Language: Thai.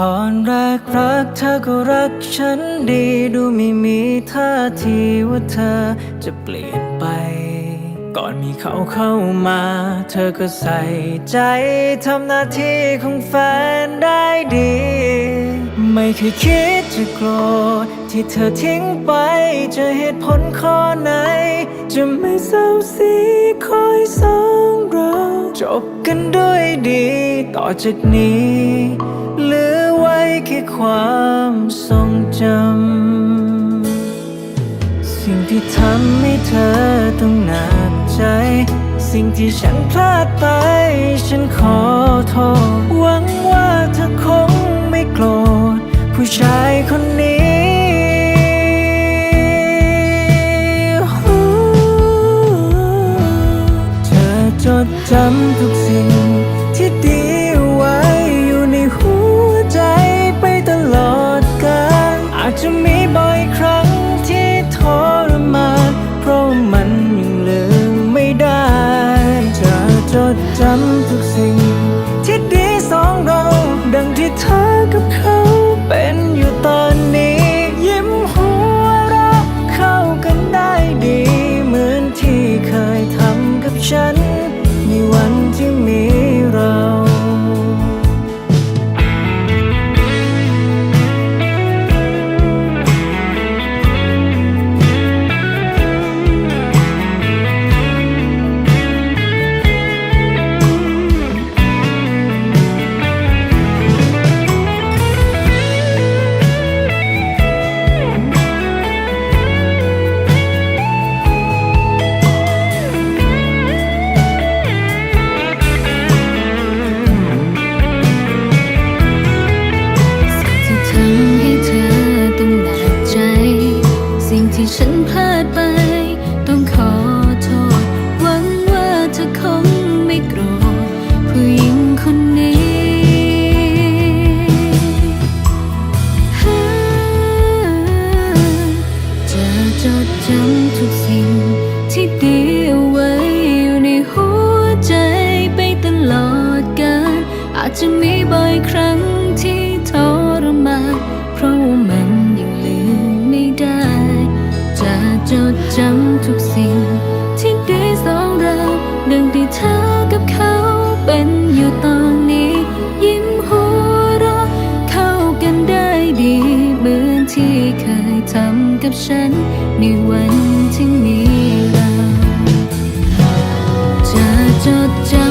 ตอนแรกรักเธอก็รักฉันดีดูไม่มีท่าทีว่าเธอจะเปลี่ยนไป ก่อนมีเขาเข้ามา เธอก็ใส่ใจทำหน้าที่ของแฟนได้ดี ไม่เคยคิดจะโกรธที่เธอทิ้งไปจะเหตุผลข้อไหน จะไม่เศร้าสีคอยสองเรา จบกันด้วยดี ต่อจากนี้ แค่ความทรงจำ สิ่งที่ทำให้เธอต้องหนักใจ สิ่งที่ฉันพลาดไป ฉันขอโทษหวังว่า ที่เธอกับเขา ฉันพลาดไป ต้องขอโทษ หวังว่าเธอคงไม่โกรธผู้หญิงคนนี้ จะจดจำทุกสิ่ง จำทุกสิ่ง ที่ได้สองเราดังที่เธอกับเขาเป็นอยู่ตอนนี้ ยิ้มหัวเราะเข้ากันได้ดีเหมือนที่เคยทำกับฉัน ในวันที่มีเราจะจดจำ